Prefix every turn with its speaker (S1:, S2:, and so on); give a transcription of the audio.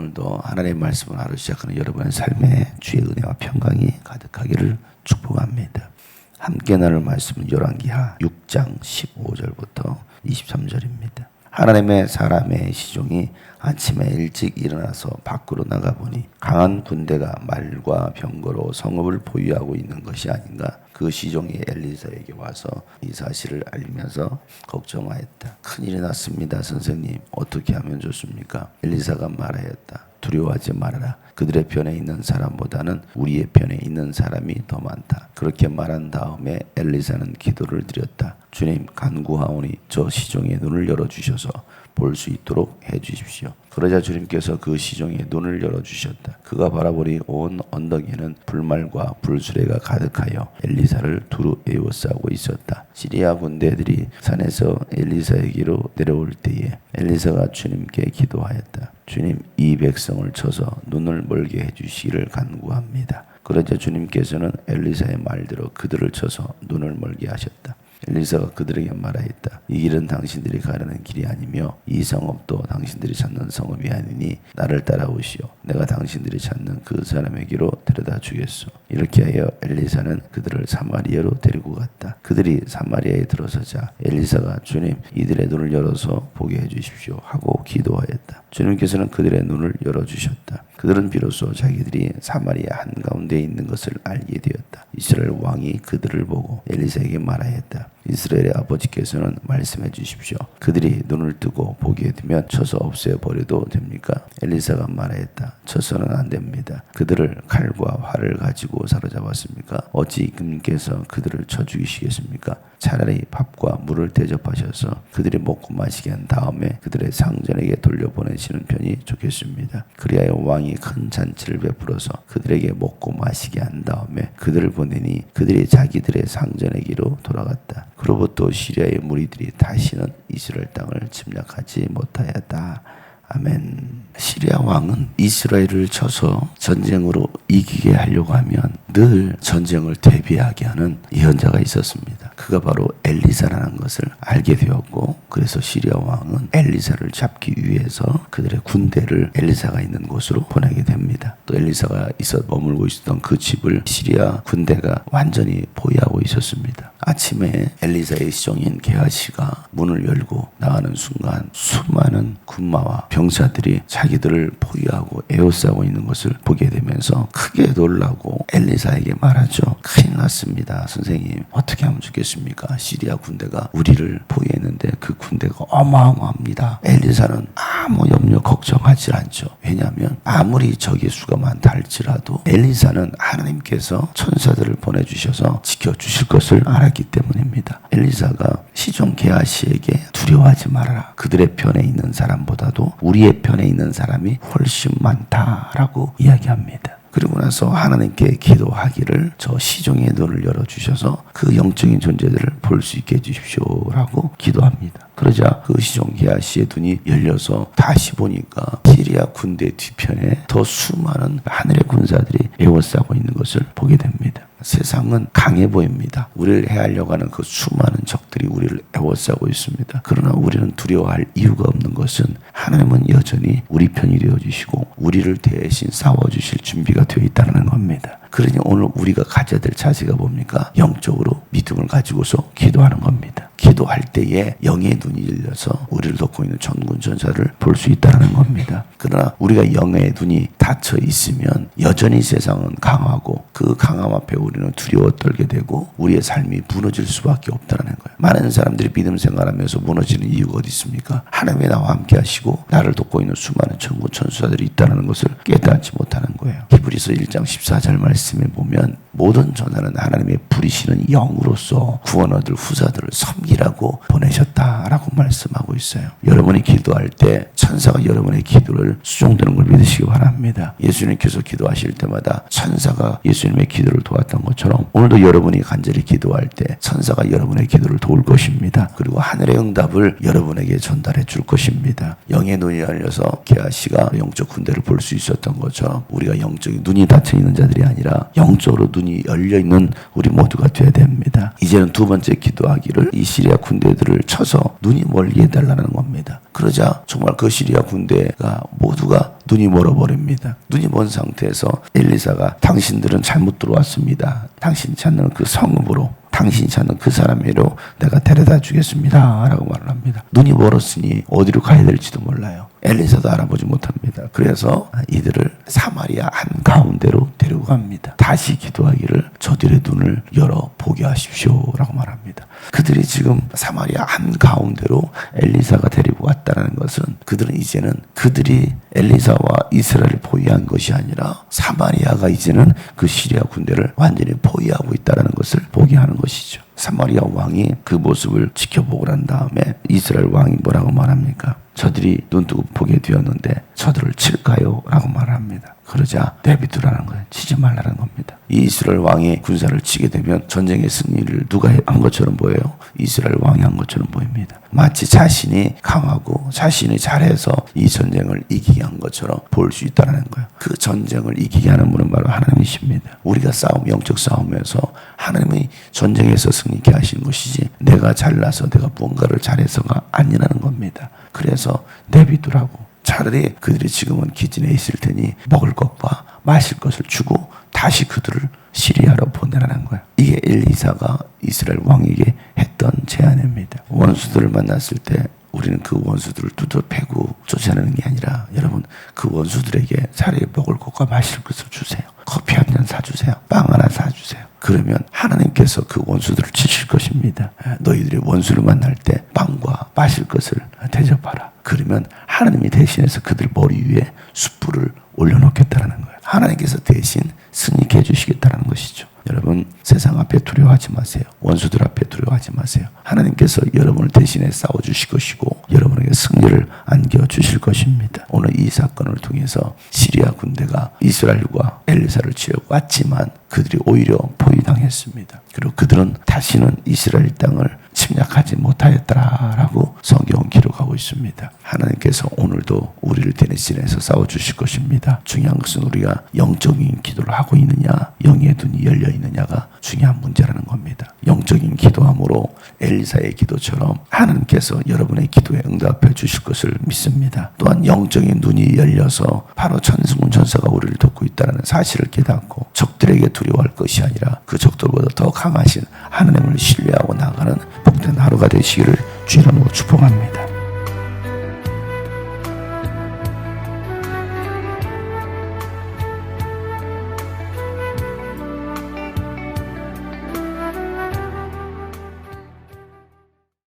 S1: 오늘도 하나님의 말씀을 하루 시작하는 여러분의 삶에 주의 은혜와 평강이 가득하기를 축복합니다. 함께 나눌 말씀은 열왕기하 6장 15절부터 23절입니다. 하나님의 사람의 시종이 아침에 일찍 일어나서 밖으로 나가보니 강한 군대가 말과 병거로 성읍을 보유하고 있는 것이 아닌가 그 시종이 엘리사에게 와서 이 사실을 알리면서 걱정하였다. 큰일이 났습니다 선생님 어떻게 하면 좋습니까? 엘리사가 말하였다. 두려워하지 말아라. 그들의 편에 있는 사람보다는 우리의 편에 있는 사람이 더 많다. 그렇게 말한 다음에 엘리사는 기도를 드렸다. 주님 간구하오니 저 시종의 눈을 열어 주셔서 볼 수 있도록 해 주십시오. 그러자 주님께서 그 시종의 눈을 열어 주셨다. 그가 바라보니 온 언덕에는 불말과 불수레가 가득하여 엘리사를 두루 에워싸고 있었다. 시리아 군대들이 산에서 엘리사에게로 내려올 때에 엘리사가 주님께 기도하였다. 주님 이 백성을 쳐서 눈을 멀게 해 주시기를 간구합니다. 그러자 주님께서는 엘리사의 말대로 그들을 쳐서 눈을 멀게 하셨다. 엘리사가 그들에게 말하였다. 이 길은 당신들이 가려는 길이 아니며 이 성읍도 당신들이 찾는 성읍이 아니니 나를 따라오시오. 내가 당신들이 찾는 그 사람에게로 데려다 주겠소. 이렇게 하여 엘리사는 그들을 사마리아로 데리고 갔다. 그들이 사마리아에 들어서자 엘리사가 주님 이들의 눈을 열어서 보게 해 주십시오 하고 기도하였다. 주님께서는 그들의 눈을 열어 주셨다. 그들은 비로소 자기들이 사마리아 한가운데 있는 것을 알게 되었다. 이스라엘 왕이 그들을 보고 엘리사에게 말하였다. 이스라엘의 아버지께서는 말씀해 주십시오. 그들이 눈을 뜨고 보게 되면 쳐서 없애 버려도 됩니까? 엘리사가 말하였다. 쳐서는 안 됩니다. 그들을 칼과 활을 가지고 사로잡았습니까? 어찌 그님께서 그들을 쳐 죽이시겠습니까? 차라리 밥과 물을 대접하셔서 그들이 먹고 마시게 한 다음에 그들의 상전에게 돌려보내시는 편이 좋겠습니다. 그리하여 왕이 큰 잔치를 베풀어서 그들에게 먹고 마시게 한 다음에 그들을 보내니 그들이 자기들의 상전에게로 돌아갔다. 그로부터 시리아의 무리들이 다시는 이스라엘 땅을 침략하지 못하였다. 아멘. 시리아 왕은 이스라엘을 쳐서 전쟁으로 이기게 하려고 하면 늘 전쟁을 대비하게 하는 예언자가 있었습니다. 그가 바로 엘리사라는 것을 알게 되었고 그래서 시리아 왕은 엘리사를 잡기 위해서 그들의 군대를 엘리사가 있는 곳으로 보내게 됩니다. 또 엘리사가 있어 머물고 있었던 그 집을 시리아 군대가 완전히 보유하고 있었습니다. 아침에 엘리사의 시종인 게하시가 문을 열고 나가는 순간 수많은 군마와 병사들이 자기들을 포위하고 에워싸고 있는 것을 보게 되면서 크게 놀라고 엘리사에게 말하죠. 큰일 났습니다. 선생님 어떻게 하면 좋겠습니까? 시리아 군대가 우리를 포위했는데 그 군대가 어마어마합니다. 엘리사는 아무 염려 걱정하지 않죠. 왜냐하면 아무리 적의 수가 많다 할지라도 엘리사는 하나님께서 천사들을 보내주셔서 지켜주실 것을 알았기 때문입니다. 엘리사가 시종 게하시에게 두려워하지 말아라. 그들의 편에 있는 사람보다도 우리의 편에 있는 사람이 훨씬 많다라고 이야기합니다. 그리고 나서 하나님께 기도하기를 저 시종의 눈을 열어주셔서 그 영적인 존재들을 볼 수 있게 해주십시오라고 기도합니다. 그러자 그 시종 게하시의 눈이 열려서 다시 보니까 시리아 군대 뒤편에 더 수많은 하늘의 군사들이 에워싸고 있는 것을 보게 됩니다. 세상은 강해 보입니다. 우리를 해하려고 하는 그 수많은 적들이 우리를 에워싸고 있습니다. 그러나 우리는 두려워할 이유가 없는 것은 하나님은 여전히 우리 편이 되어 주시고 우리를 대신 싸워 주실 준비가 되어 있다는 겁니다. 그러니 오늘 우리가 가져야 될 자세가 뭡니까? 영적으로 믿음을 가지고서 기도하는 겁니다. 기도할 때에 영의 눈이 열려서 우리를 돕고 있는 전군 전사를 볼 수 있다는 겁니다. 그러나 우리가 영의 눈이 닫혀 있으면 여전히 세상은 강하고 그 강함 앞에 우리는 두려워 떨게 되고 우리의 삶이 무너질 수밖에 없다는 거예요. 많은 사람들이 믿음 생활하면서 무너지는 이유가 어디 있습니까? 하나님이 나와 함께 하시고 나를 돕고 있는 수많은 천군 천사들이 있다는 것을 깨닫지 못하는 거예요. 히브리서 1장 14절 말씀 에 보면 모든 전사는 하나님의 부리시는 영으로서 구원 얻을 후사들을 섬기라고 보내셨다라고 말씀하고 있어요. 여러분이 기도할 때 천사가 여러분의 기도를 수종되는 걸 믿으시기 바랍니다. 예수님께서 기도하실 때마다 천사가 예수님의 기도를 도왔던 것처럼 오늘도 여러분이 간절히 기도할 때 천사가 여러분의 기도를 도울 것입니다. 그리고 하늘의 응답을 여러분에게 전달해 줄 것입니다. 영의 눈이 열려서 게하시가 영적 군대를 볼 수 있었던 것처럼 우리가 영적인 눈이 닫혀 있는 자들이 아니라 영적으로 눈이 열려 있는 우리 모두가 되어야 됩니다. 이제는 두 번째 기도하기를 이 시리아 군대들을 쳐서 눈이 멀게 해달라는 겁니다. 그러자 정말 그 시리아 군대가 모두가 눈이 멀어버립니다. 눈이 먼 상태에서 엘리사가 당신들은 잘못 들어왔습니다. 당신이 찾는 그 성읍으로 당신이 찾는 그 사람으로 내가 데려다 주겠습니다. 라고 말을 합니다. 눈이 멀었으니 어디로 가야 될지도 몰라요. 엘리사도 알아보지 못합니다. 그래서 이들을 사마리아 한가운데로 데리고 갑니다. 다시 기도하기를 저들의 눈을 열어 보게 하십시오. 라고 말합니다. 그들이 지금 사마리아 한가운데로 엘리사가 데리고 왔다는 것은 그들은 이제는 그들이 엘리사와 이스라엘을 포위한 것이 아니라 사마리아가 이제는 그 시리아 군대를 완전히 포위하고 있다는 것을 보게 하는 것이죠. 사마리아 왕이 그 모습을 지켜보고 난 다음에 이스라엘 왕이 뭐라고 말합니까? 저들이 눈 뜨고 보게 되었는데 저들을 칠까요? 라고 말합니다. 그러자 내비두라는 거예요. 치지 말라는 겁니다. 이 이스라엘 왕이 군사를 치게 되면 전쟁의 승리를 누가 한 것처럼 보여요? 이스라엘 왕이 한 것처럼 보입니다. 마치 자신이 강하고 자신이 잘해서 이 전쟁을 이기게 한 것처럼 볼 수 있다는 거예요. 그 전쟁을 이기게 하는 분은 바로 하나님이십니다. 우리가 싸움, 영적 싸움에서 하나님이 전쟁에서 승리케 하시는 것이지 내가 잘나서 내가 무언가를 잘해서가 아니라는 겁니다. 그래서 내비두라고 차라리 그들이 지금은 기진에 있을 테니 먹을 것과 마실 것을 주고 다시 그들을 시리아로 보내라는 거예요. 이게 엘리사가 이스라엘 왕에게 했던 제안입니다. 원수들을 만났을 때 우리는 그 원수들을 두드려 패고 쫓아내는 게 아니라 여러분 그 원수들에게 차라리 먹을 것과 마실 것을 주세요. 커피 한 잔 사주세요. 빵 하나 사주세요. 그러면 하나님께서 그 원수들을 치실 것입니다. 너희들이 원수를 만날 때 빵과 마실 것을 대접하라. 그러면 하나님이 대신해서 그들 머리 위에 숯불을 올려놓겠다는 거예요. 하나님께서 대신 승리케 해주시겠다는 것이죠. 여러분 세상 앞에 두려워하지 마세요. 원수들 앞에 두려워하지 마세요. 하나님께서 여러분을 대신해 싸워주실 것이고 여러분에게 승리를 안겨주실 것입니다. 오늘 이 사건을 통해서 시리아 군대가 이스라엘과 엘리사를 치려고 왔지만 그들이 오히려 포위당했습니다. 그리고 그들은 다시는 이스라엘 땅을 침략하지 못하였더라라고 성 있습니다. 하나님께서 오늘도 우리를 대신해서 싸워주실 것입니다. 중요한 것은 우리가 영적인 기도를 하고 있느냐, 영의 눈이 열려 있느냐가 중요한 문제라는 겁니다. 영적인 기도함으로 엘리사의 기도처럼 하나님께서 여러분의 기도에 응답해 주실 것을 믿습니다. 또한 영적인 눈이 열려서 바로 천승훈 전사가 우리를 돕고 있다는 사실을 깨닫고 적들에게 두려워할 것이 아니라 그 적들보다 더 강하신 하나님을 신뢰하고 나가는 복된 하루가 되시기를 주이름으로 축복합니다.